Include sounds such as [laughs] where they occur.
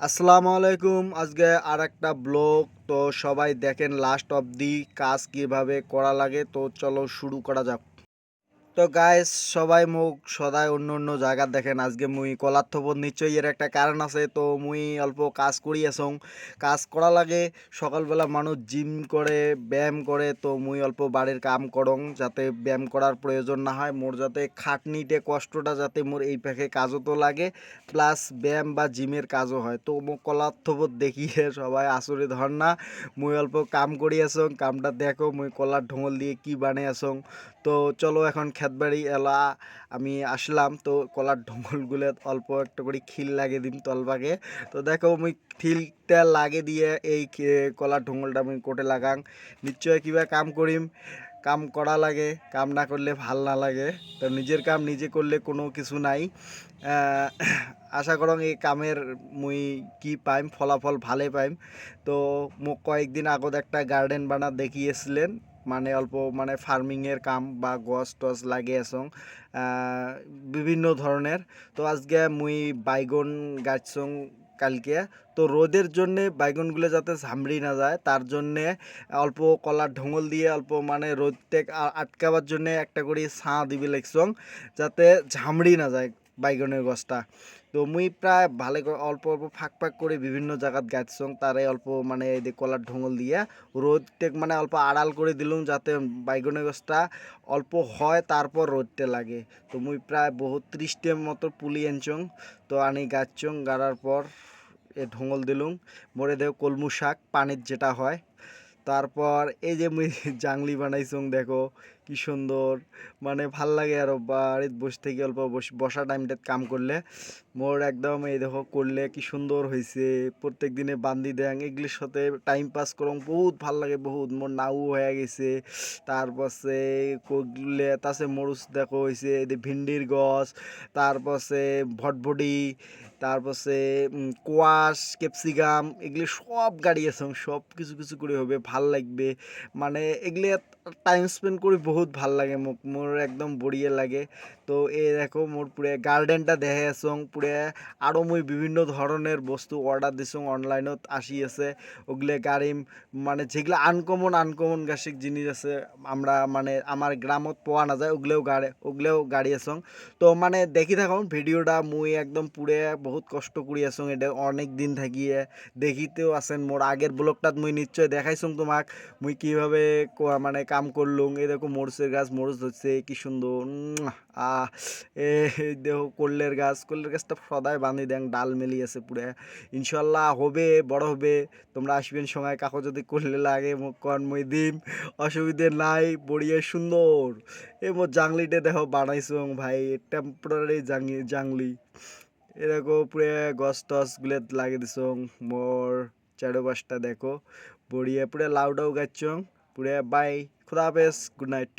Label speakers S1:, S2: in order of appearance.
S1: আসসালামু আলাইকুম। আজকে আর একটা ব্লগ। তো সবাই দেখেন লাস্ট অব দি কাজ কীভাবে করা লাগে। তো চলো শুরু করা যাক। তো গাইস সবাই মোক সদায় অন্য অন্য জায়গা দেখেন। আজকে মুই কলার থবর নিশ্চয়ই এর একটা কারণ আছে। তো মুই অল্প কাজ করি আসং কাজ করা লাগে, সকালবেলা মানুষ জিম করে, ব্যায়াম করে, তো মুই অল্প বাড়ির কাম করং যাতে ব্যায়াম করার প্রয়োজন না হয়। মোর যাতে খাটনিতে কষ্টটা যাতে মোর এই প্যাকে কাজও তো লাগে প্লাস ব্যায়াম বা জিমের কাজও হয়। তো মোক কলার থবর দেখিয়ে সবাই আসরে ধর না। মুই অল্প কাম করি আসং কামটা দেখো, মুই কলার ঢোঙল দিয়ে কি বানিয়ে আসং তো চলো এখন খেতবাড়ি এলা, আমি আসলাম, তো কলার ঢোঙলগুলো অল্প একটা করে খিল লাগিয়ে দিম তলবাগে। তো দেখো, মুই খিলটা লাগে দিয়ে এই কলার ঢোঙলটা আমি কোটে লাগাং। নিশ্চয় কিবা কাম করিম। কাম করা লাগে, কাম না করলে ভালো না লাগে। তো নিজের কাম নিজে করলে কোনো কিছু নাই। আশা করং এই কামের মুই কি পাইম, ফলাফল ভালে পাইম। তো মোক কয়েকদিন আগত একটা গার্ডেন বানা দেখিয়েছিলেন। মানে অল্প মানে ফার্মিংয়ের কাম বা গছ টছ লাগিয়ে আসং বিভিন্ন ধরনের। তো আজকে মুই বাইগন গাছছং কালকে। তো রোদের জন্যে বাইগনগুলো যাতে ঝামড়ি না যায়, তার জন্যে অল্প কলার ঢোঙল দিয়ে অল্প মানে রোদ থেকে আটকাবার জন্যে একটা করে ছাঁ দিবে লাগছং, যাতে ঝামড়ি না যায় বাইগনের গছটা। তো মুই প্রায় ভালো অল্প অল্প ফাঁক ফাঁক করে বিভিন্ন জায়গাত গাছছং তারে অল্প মানে এই কলার ঢোঙল দিয়ে রোদ টেক মানে অল্প আড়াল করে দিলুম যাতে বাইগনের গাছটা অল্প হয়, তারপর রোদতে লাগে। তো মুই প্রায় বহুত ত্রিশটের মতো পুলি আনছং তো আনি গাছছং গাড়ার পর এ ঢোঙল দিলুম। মরে দেও কলমু শাক পানির যেটা হয়। তারপর এই যে মুই [laughs] জাংলি বানাইছং দেখো কি সুন্দর। মানে ভালো লাগে আর বাড়িত বসে থেকে অল্প বস- টাইমটাত কাম করলে। মোর একদম এই দেখো করলে কি সুন্দর হয়েছে প্রত্যেক দিনে বান্দি দেং এগুলির সাথে টাইম পাস করং বহুত ভালো লাগে, বহুত। মোর নাও হয়ে গেছে। তারপরে করলে তাছে মরুচ দেখো হয়েছে যে ভিন্ডির গছ। তারপরে ভটভটি, তারপরে কোয়াশ, ক্যাপসিকাম, এগুলি সব গাড়ি আছে, সব কিছু কিছু করে হবে, ভালো লাগবে। মানে এগুলি টাইম স্পেন্ড করে বহুত ভালো লাগে মোক মোর একদম বড়িয়ে লাগে। তো এই দেখো মোর পুরে গার্ডেনটা দেখে আছং পুরে আরও মুই বিভিন্ন ধরনের বস্তু অর্ডার দিছং, অনলাইনত আসি আছে। ওগুলো গাড়িম মানে যেগুলো আনকমন আনকমন গাছিক জিনিস আছে, আমরা মানে আমার গ্রামত পাওয়া না যায় ওগুলোও গাড়ি ওগুলোও গাড়ি আছং তো মানে দেখি থাকুন ভিডিওটা মুই একদম পুরে বহুত কষ্ট করি আছং এটা অনেক দিন থাকিয়ে। দেখিতেও আছেন মোর আগের ব্লগটাত মুই নিশ্চয় দেখাইছং তোমাক, মুই কীভাবে মানে কাম করলুম এই দেখো মরুচের গাছ, মরুচ ধরছে, কি সুন্দর আহ, এ দেখো কল্লের গাছ, কল্লের গাছটা সদায় বাঁধি দেন, ডাল মেলি আছে পুরে ইনশাল্লাহ হবে, বড় হবে, তোমরা আসবেন সময়, কাকো যদি করলে লাগে মোক কন মই দিম অসুবিধে নাই বড়িয়া সুন্দর। এ, মো, জাংলিটা দেখো বানাইছং ভাই টেম্পোরারি জাংলি জাংলি। এরকম পুরে গছ টছগুলো লাগিয়ে দিছং মোর চারোপাশটা দেখো বড়িয়া পুরে লাউডাও গাছছং পুরে বাই খুদা হাফেজ গুড নাইট